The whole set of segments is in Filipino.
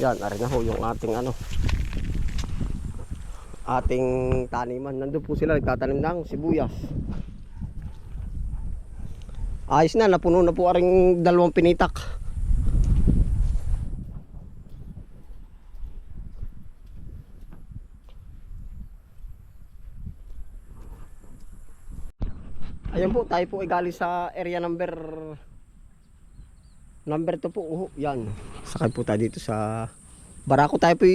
Yan, ari na ho yung ating ano. Ating taniman. Nandun po sila nagtatanim ng sibuyas. Ayos na, napuno na po aring dalawang pinitak. Ayan po, tayo po ay galing sa area number number 2 po. Oh, yan. Sakay po tayo dito sa Barako. Tayo po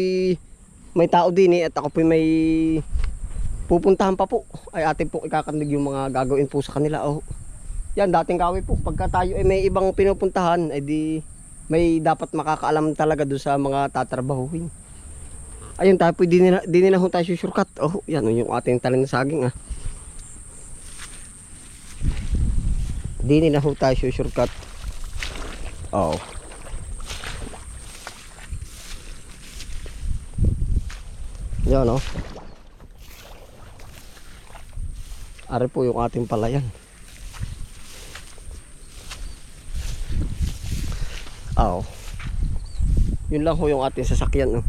may tao din eh at ako po may pupuntahan pa po. Ay atin po ikakandig yung mga gagawin po sa kanila. Oh. Yan, dating kawi po. Pagka tayo ay may ibang pinupuntahan, ay di may dapat makakaalam talaga doon sa mga tatrabahuhin. Ayun, tayo po di nila, di nila tayo shortcut. Oh, yan yung ating talim na saging ah. Di nila tayo shortcut. Oh. Yan oh. Ari po yung ating palayan. Oo. Yun lang ho yung ating sasakyan. No?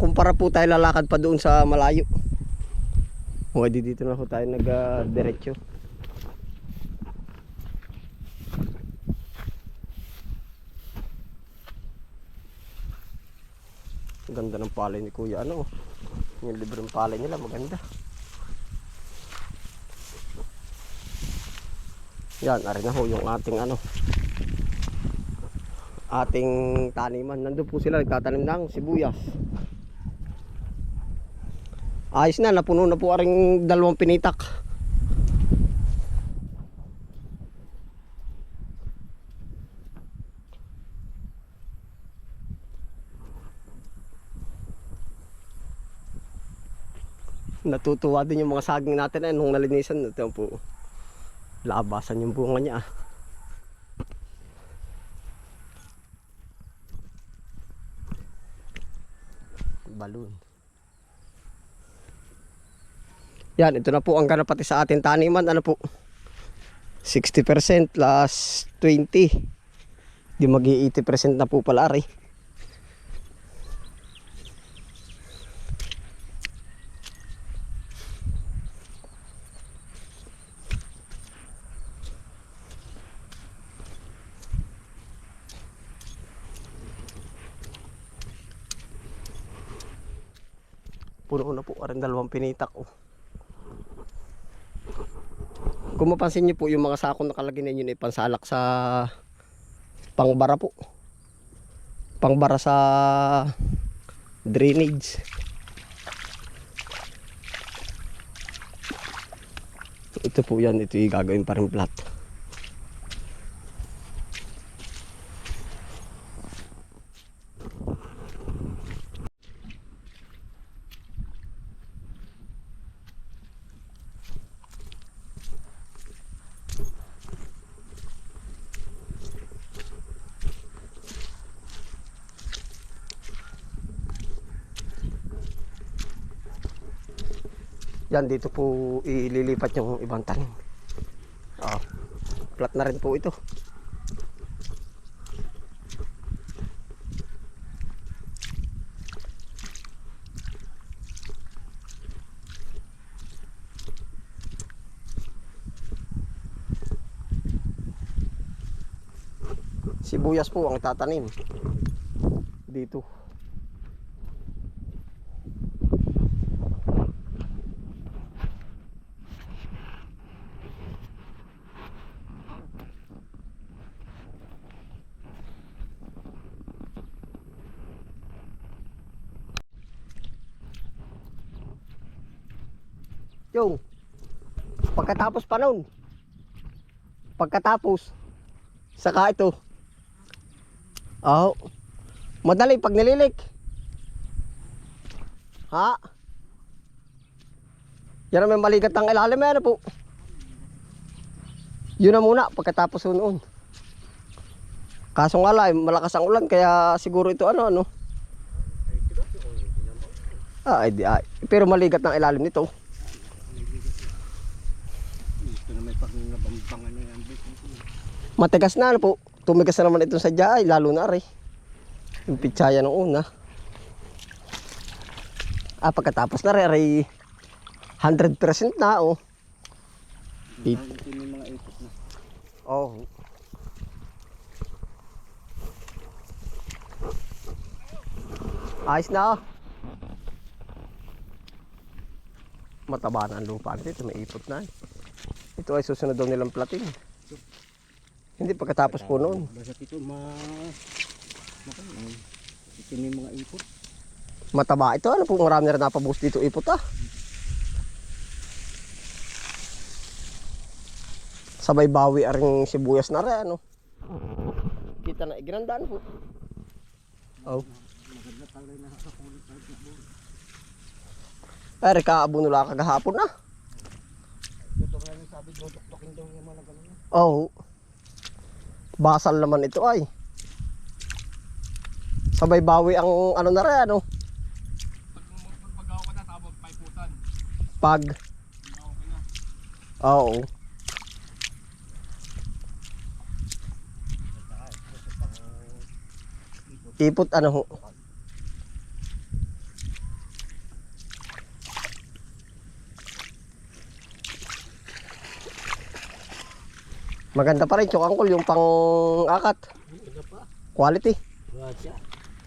Kumpara po tayo lalakad pa doon sa malayo. O di dito na ho tayo nag-diretso. Ang ganda ng palay ni Kuya. Ano? Yung libreng palay nila maganda. Yan, ari na ho yung ating ano ating taniman. Nandun po sila nagtatanim ng sibuyas. Ayos na, napuno na po aring dalawang pinitak. Natutuwa din yung mga saging natin eh, nung nalinisan. Ito po, labasan yung bunga niya. ah. balloon. Yan, ito na po ang ganapati sa ating taniman. Ano po? 60% plus 20. Di mag 80% na po pala ari. Puno na po rin dalawang pinitak oh. Kung mapansin niyo po yung mga sakong nakalagay ninyo na pansalak sa pangbara po. Pangbara sa drainage. Ito po yan, ito yung gagawin pa rin plat. Yan, dito po ililipat yung ibang tanim. Oh, flat na rin po ito. Sibuyas po ang tatanim. Dito. Yung pagkatapos pa nun. Pagkatapos saka ito. Oh. Madali pag nililik. Ha? Yan ang may maligat ng ilalim eh, ano po. Yun na muna pagkatapos noon. Kaso nga lang, malakas ang ulan kaya siguro ito ano ano. Ah, ay, ay. Pero maligat ng ilalim nito. Ito na may pagngabambangan na yan. Matigas na po. Tumigas na naman itong sadya ay lalo na rin. Yung pitsaya nung una. Ah, pagkatapos na rin, ay 100% na, oh. Na. Oh. Ayos na, oh. Mataba na ang lupa dito, may ipot na. Ito ay susunod daw nilang platin. Hindi pagkatapos po noon. Basta ito ma... Ito yung mga ipot. Mataba ito, ano po marami na rin napabuhos dito ipot ah. Sabay bawi aring sibuyas na rin, ano. Kita na, iginandaan po. Oh. Ay, kaabo nula kagahapon na. Ito nga yung sabi, duduktukin daw yung mga ganun. Oh. Basal naman ito ay. Sabay bawi ang ano na rin, ano. Pag. Oo. Ipot ano ho. Maganda pa rin chokangkol yung pang akat. Ano pa? Quality.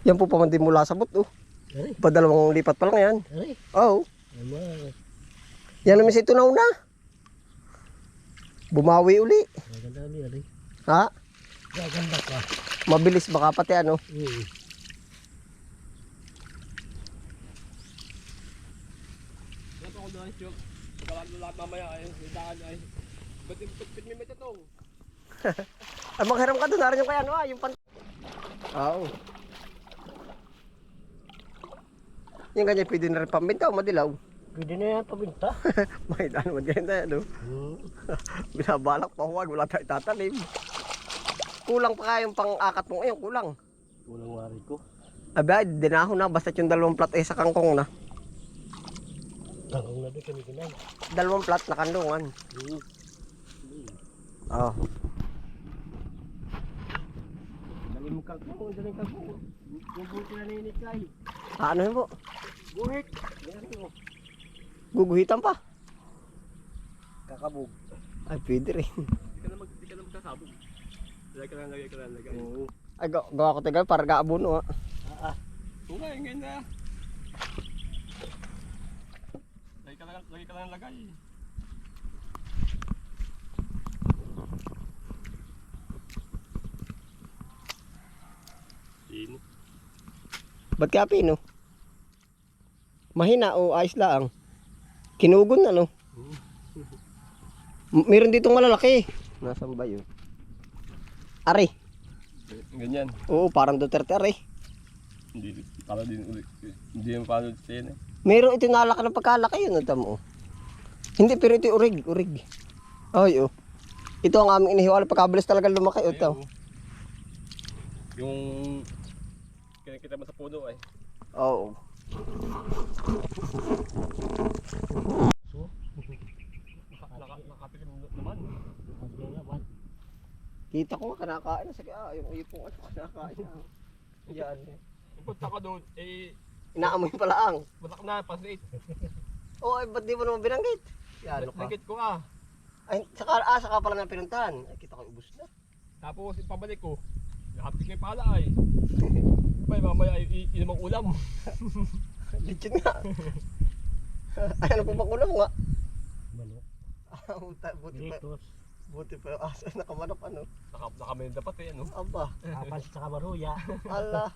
Yan po pa man din mula sa bot oh. Aray. Padalawang lipat pa lang yan. Oo. Ama. Yan naman si tunaw na. Bumawi uli. Maganda ni Aray. Ha? Gaganda ka. Mabilis baka pati ano. Hmm. Ito ko doon, Chok. Pagkalaan mo lahat mamaya ay, idaan ay. Ba't yung pitpit mo may tatong? Ay, maghiram ka doon. Narin yung kaya ano ah. Yung pan... Oo. Yung ganyan pwede na rin pambinta o madilaw. Pwede na yan pabinta. May ano man ganyan tayo, no? Hmm. Binabalak pa huwag. Wala tayo tatanim. Kulang pa kayong pang-akat mo ngayon. Kulang. Walang wari ko. Aba, dinahon na. Basta yung dalawang plat eh sa kangkong na. Tangong na doon kami kinay. Dalawang plat na kandungan. Hmm. Oo. Dali mo kalkong, dali kalkong. Gubuti na ninikay. Ah, ano yun po? Guhit. Ko. Guguhitan pa. Kakabog. Ay, pwede rin. Hindi ka na mag, hindi ka na magkasabog. Lagay ka lang, lagay ka lang, lagay. Oo. Ay, gawa gawa ko tayo para gaabuno ah. Ah, ah. Oo nga, yung ganda. Lagay ka lang, lagay ka lang, lagay. Ba't kaya pino? Mahina o ayos lang. Kinugon na no? M- Meron ditong malalaki. Nasaan ba yun? Ari. Ganyan. Oo, parang Duterte ari. Hindi, para din ulit. Hindi yung paano din eh. Meron ito nalaki ng pagkalaki yun. Ito mo. Hindi, pero ito urig. Urig. Ay, oh. Ito ang aming inihiwala. Pagkabilis talaga lumaki. oh, Ito. Ayun. Yung kinikita mo sa puno ay. Oo. So, Naka, nakatikim naman. Kita ko kanakain na. Sige, ah, yung ipong ano kanakain na. Yan. Punta ka doon, eh, Inaamoy pala ang. batak na, pasit. Oo, ay, ba't di mo naman binanggit? Yan, ano ka? Nagkit ko ah. Ay, saka, ah, saka pala na pinuntahan. Ay, kita ko ubus na. Tapos pabalik ko, nakapit kay pala ay. Bay, mamaya inom ang ulam. Legit nga. Ay, ano kulang nga? Manok. Ah, buti pa, buti pa yung asa nakamanok ano. Naka, nakamenda pa eh, ano. Aba, Kapal sa kabaruya. ala.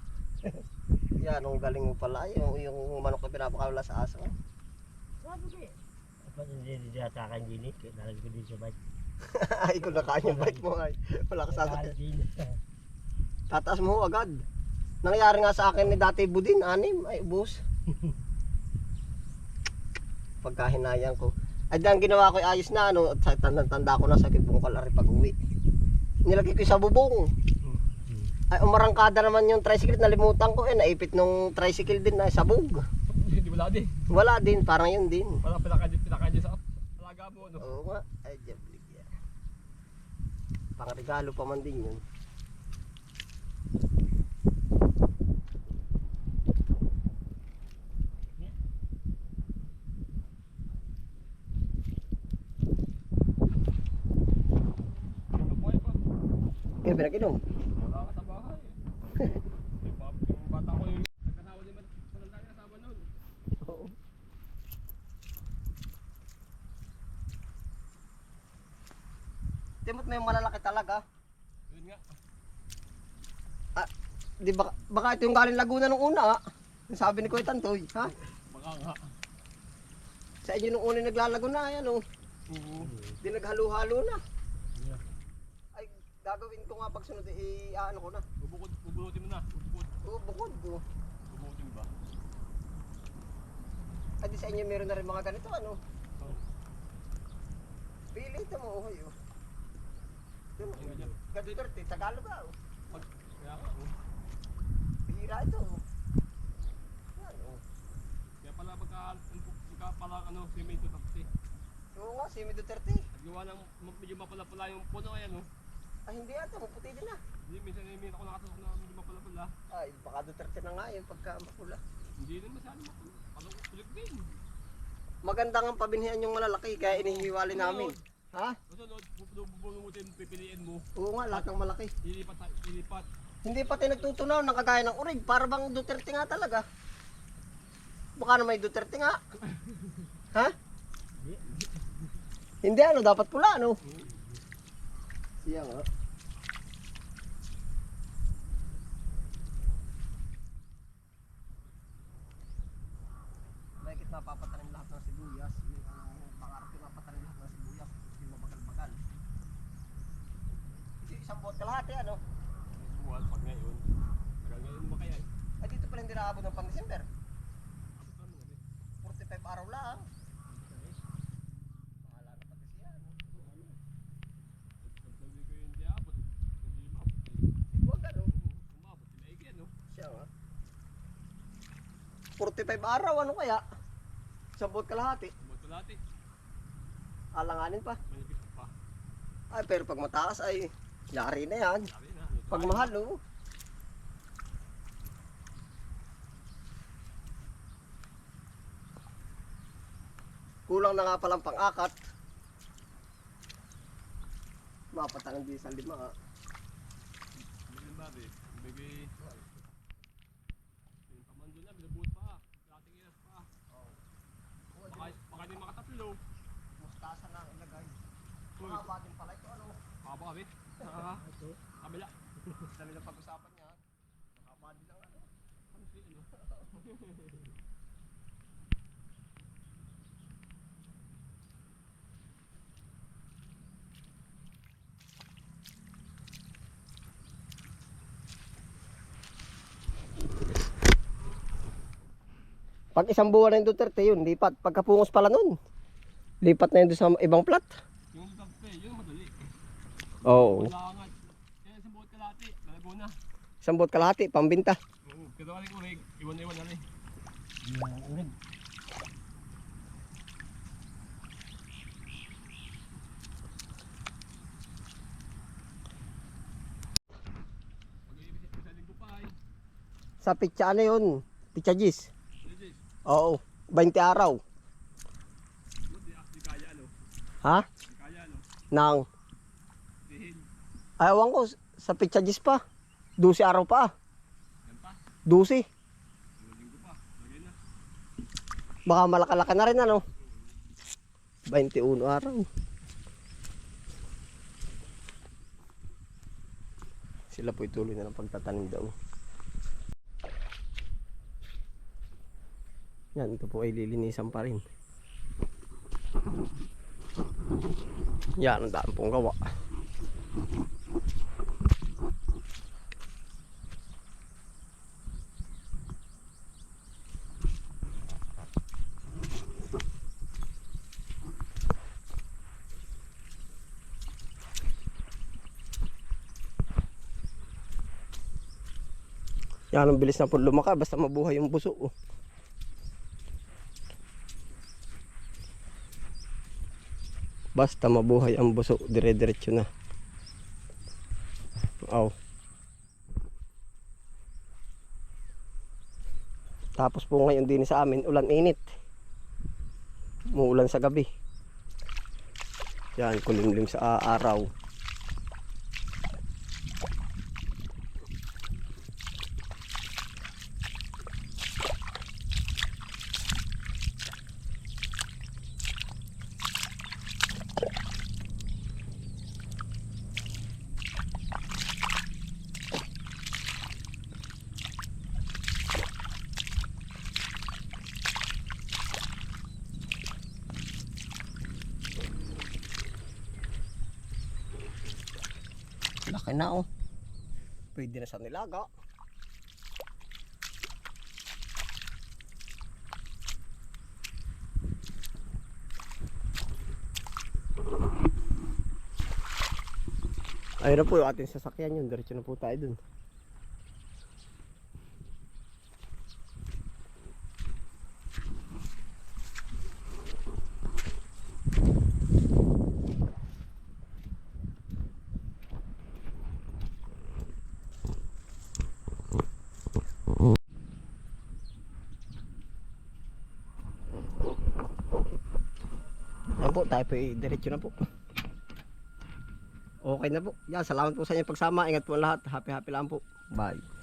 Yan, ang galing mo pala. Yung, yung manok na pinapakawala sa aso. Sabi ko eh. Dapat hindi hindi atakan din eh. Kaya nalagay ko din sa bike. ay, kung nakain yung bike mo ay. Wala ka sasakyan. Din. Tataas mo agad. Nangyari nga sa akin ni dati budin, anim, ay ubus. Pagkahinayang ko. Ay, ang ginawa ko ay ayos na, ano, tanda-tanda ko na sa kibungkal ari pag uwi. Nilagay ko sa bubong. Ay, umarangkada naman yung tricycle, nalimutan ko eh, naipit nung tricycle din na sabog. Hindi wala din. Wala din, parang yun din. Wala pinakain pinakain din sa alaga mo, ano. Oo nga, ay jablik yan. Pangregalo pa man din yun. Pinag-inom. Wala ka sa bahay. Yung bata ko yung nagkasawa din matanda niya kasama nun. Oo. Timot may malalaki talaga. Yun nga. Di ba, baka ito yung galing Laguna nung una ah. Sabi ni Kuya Tantoy, ha? Baka nga. Sa inyo nung una naglalago na, yan oh. Oo. Di naghalo-halo na. Gagawin ko nga pagsunod, eh, ano ko na. Bubukod, bubunutin mo na. Bubukod. Oo, bukod oh. Bubunutin ba? Ay, di sa inyo meron na rin mga ganito, ano? Oo. Pili ito mo, uhoy oh. Ito. Gaduterte, Tagalog ah, oh. Pag, kaya nga. oh. Bihira ito, oh. Yan, oh. Kaya pala pagka, pagka pala ano, cemento tapos eh. Oo nga, si Duterte. At gawa ng medyo mapala-pala yung puno ayan oh. Ay, hindi ata, maputi din ah. Hindi, minsan eh, minsan ako nakatusok na medyo mapala-pala. Ay, baka Duterte na nga yun pagka mapula. Hindi rin masyado mapula. Parang kulit din. Maganda nga pabinhian yung malalaki, kaya inihiwali namin. Ha? Kasunod, bubunutin, pipiliin mo. Oo nga, lahat ng malaki. Ilipat, ilipat. Hindi pati nagtutunaw, nakagaya ng urig. Para bang Duterte nga talaga. Baka na may Duterte nga. ha? Hindi ano, dapat pula ano. Siya nga. Bakit mapapatanim lahat ng sibuyas? Yung ang pangarap ko mapatanim lahat ng sibuyas. Yung mabagal-bagal. Isang buwan kalahati ano. Buwan pag ngayon. Hanggang ngayon mo kaya eh. Ay dito pala hindi naabot ng pang December. Mo eh. 45 araw lang. Ano. Hindi mabot. Huwag ano. Siya nga. 45 araw, ano kaya? Sa buot kalahati. Lahat eh. Alanganin pa. Manipis pa. Ay, pero pag mataas ay yari na yan. Sabi na. Pag mahal, oh. Kulang na nga palang pang-akat. Mapatang di sa lima, ah. Bigyan ba eh. Bigay. Yung pamando na, binabuot pa. Dating iras pa. Baka, baka di makatatlo. Mustasa na ang ilagay. Din pala ito, ano? Haba kami. Ah, Kabila. Dami na pag-usapan niya. Mahaba din ang ano. Ano si ano? Pag isang buwan na yung Duterte, yun, lipat. Pagkapungos pala nun, lipat na yun sa ibang plat. Yung dagpe, yun madali. Oo. Sa buot kalati, lalago na. Isang buwan kalahati, pambinta. Oo, Kaya ko rin, iwan na iwan na rin. Pag-iibig sa pitsa ano yun? Pitsa Gis. Oo. 20 araw. Ano. Ha? Nang. Ayawan ko, sa pitsa Gis pa. 12 araw pa. Yan pa. 12. Ilang linggo pa. Lagay na. Baka malakalaka na rin ano. 21 araw. Sila po ituloy na ng pagtatanim daw. Yan, ito po ay lilinisan pa rin. Yan, ang daan pong gawa. Yan, ang bilis na po lumaka, basta mabuhay yung buso. Oh. Basta mabuhay ang buso, dire-diretso na. Aw. Tapos po ngayon din sa amin, ulan init. Muulan sa gabi. Yan, kulimlim sa araw. Laki na oh. Pwede na sa nilaga. Ayun na po yung ating sasakyan yun. Diretso na po tayo dun. Ayan po, tayo po diretso na po. Okay na po. Yan, salamat po sa inyong pagsama. Ingat po lahat. Happy happy lang po. Bye.